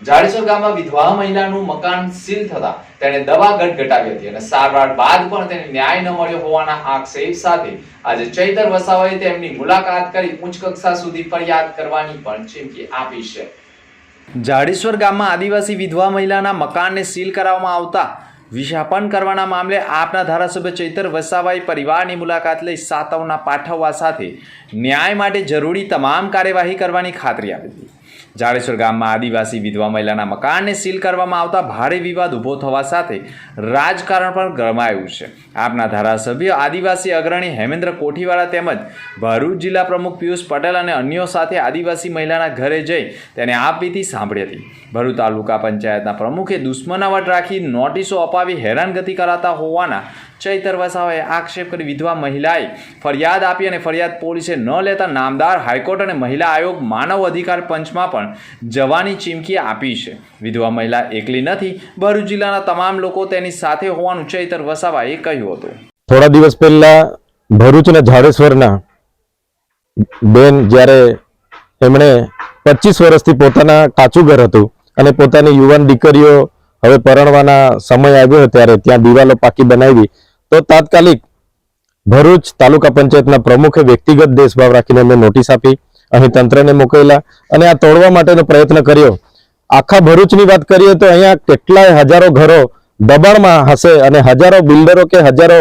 જાડેશ્વર ગામમાં વિધવા મહિલાનું મકાન સીલ થતા તેણે દવા ગટગટાવી હતી અને સારવાર બાદ પણ તેને ન્યાય ન મળ્યો હોવાના આક્ષેપ સાથે આજે ચૈતર વસાવાએ તેમની મુલાકાત કરી ઉચ્ચ કક્ષા સુધી ફરિયાદ કરવાની પણ ચીમકી આપી છે. જાડેશ્વર ગામમાં આદિવાસી વિધવા મહિલાના મકાનને સીલ કરાવવામાં આવતા વિશાપન કરવાના મામલે આપના ધારાસભ્ય ચૈતર વસાવાએ પરિવારની મુલાકાત લઈ સાતવના પાઠવવા સાથે ન્યાય માટે જરૂરી તમામ કાર્યવાહી કરવાની ખાતરી આપી હતી. જાડેશ્વર ગામમાં આદિવાસી વિધવા મહિલાના મકાનને સીલ કરવામાં આવતા ભારે વિવાદ ઊભો થવા સાથે રાજકારણ પણ ગરમાયું છે. આપના ધારાસભ્ય આદિવાસી અગ્રણી હેમેન્દ્ર કોઠીવાળા તેમજ ભરૂચ જિલ્લા પ્રમુખ પિયુષ પટેલ અને અન્યો સાથે આદિવાસી મહિલાના ઘરે જઈ તેને આપવીતી સાંભળી હતી. ભરૂચ તાલુકા પંચાયતના પ્રમુખે દુશ્મનાવટ રાખી નોટિસો અપાવી હેરાનગતિ કરાતા હોવાના ચૈતર વસાવાએ આક્ષેપ કરી વિધવા મહિલાએ ફરિયાદ આપી અને ફરિયાદ પોલીસે ન લેતા નામદાર હાઈકોર્ટ અને મહિલા આયોગ માનવ અધિકાર પંચમાં પણ જવાની ચીમકી આપી છે. વિધવા મહિલા એકલી નથી, ભરૂચ જિલ્લાના તમામ લોકો તેની સાથે હોવાનું ચૈતર વસાવાએ કહ્યું હતું. થોડા દિવસ પહેલા ભરૂચના ઝાડેશ્વરના બેન જ્યારે એમણે પચીસ વર્ષથી પોતાના કાચું ઘર હતું અને પોતાની યુવાન દીકરીઓ હવે પરણવાના સમય આવ્યો ત્યારે ત્યાં દિવાલો પાકી બનાવી તો તાત્કાલિક ભરૂચ તાલુકા પંચાયતના પ્રમુખે વ્યક્તિગત દેશભાવ રાખીને અમને નોટિસ આપી અહીં તંત્રને મોકલેલા અને આ તોડવા માટેનો પ્રયત્ન કર્યો. આખા ભરૂચની વાત કરીએ તો અહીંયા કેટલાય હજારો ઘરો દબાણમાં હશે અને હજારો બિલ્ડરો કે હજારો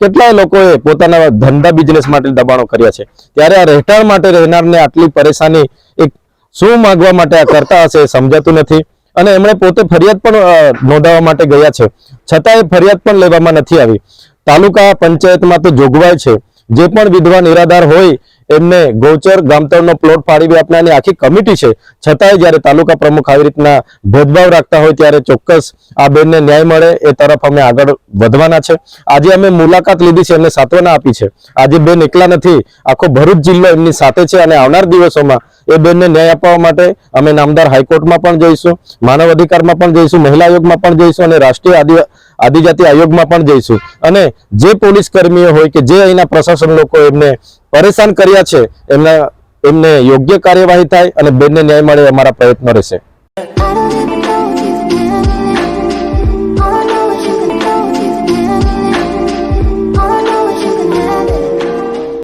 કેટલાય લોકોએ પોતાના ધંધા બિઝનેસ માટે દબાણો કર્યા છે. ત્યારે આ રહેઠાણ માટે રહેનારને આટલી પરેશાની એક શું માગવા માટે આ કરતા હશે સમજાતું નથી. અને એમણે પોતે ફરિયાદ પણ નોંધાવવા માટે ગયા છે. છતાં એ ફરિયાદ પણ લેવામાં નથી આવી. તાલુકા પંચાયતમાં તો જોગવાઈ છે. જે પણ વિધવા નિરાધાર હોય, એમને ગૌચર ગામતળનો પ્લોટ ફાળવી આપનારની આખી કમિટી છે. છતાંય જ્યારે તાલુકા પ્રમુખ આવી રીતના ભેદભાવ રાખતા હોય ત્યારે ચોક્કસ આ બેનને ન્યાય મળે, એ તરફ અમે આગળ વધવાના છે. આજે અમે મુલાકાત લીધી છે, એમને સાંત્વના આપી છે. આજે બેન એકલા નથી, આખો ભરૂચ જિલ્લો એમની સાથે છે અને આવનાર દિવસોમાં એ બેનને ન્યાય અપાવવા માટે અમે નામદાર હાઈકોર્ટમાં પણ જઈશું, માનવ અધિકારમાં પણ જઈશું, મહિલા આયોગમાં પણ જઈશું અને રાષ્ટ્રીય આદિ આદિજાતિ આયોગમાં પણ જઈશું. અને જે પોલીસ કર્મીઓ હોય કે જે અહીંના પ્રશાસન લોકો એમને પરેશાન કર્યા છે, એમના એમને યોગ્ય કાર્યવાહી થાય અને બેનને ન્યાય મળે અમારા પ્રયત્નો રહેશે.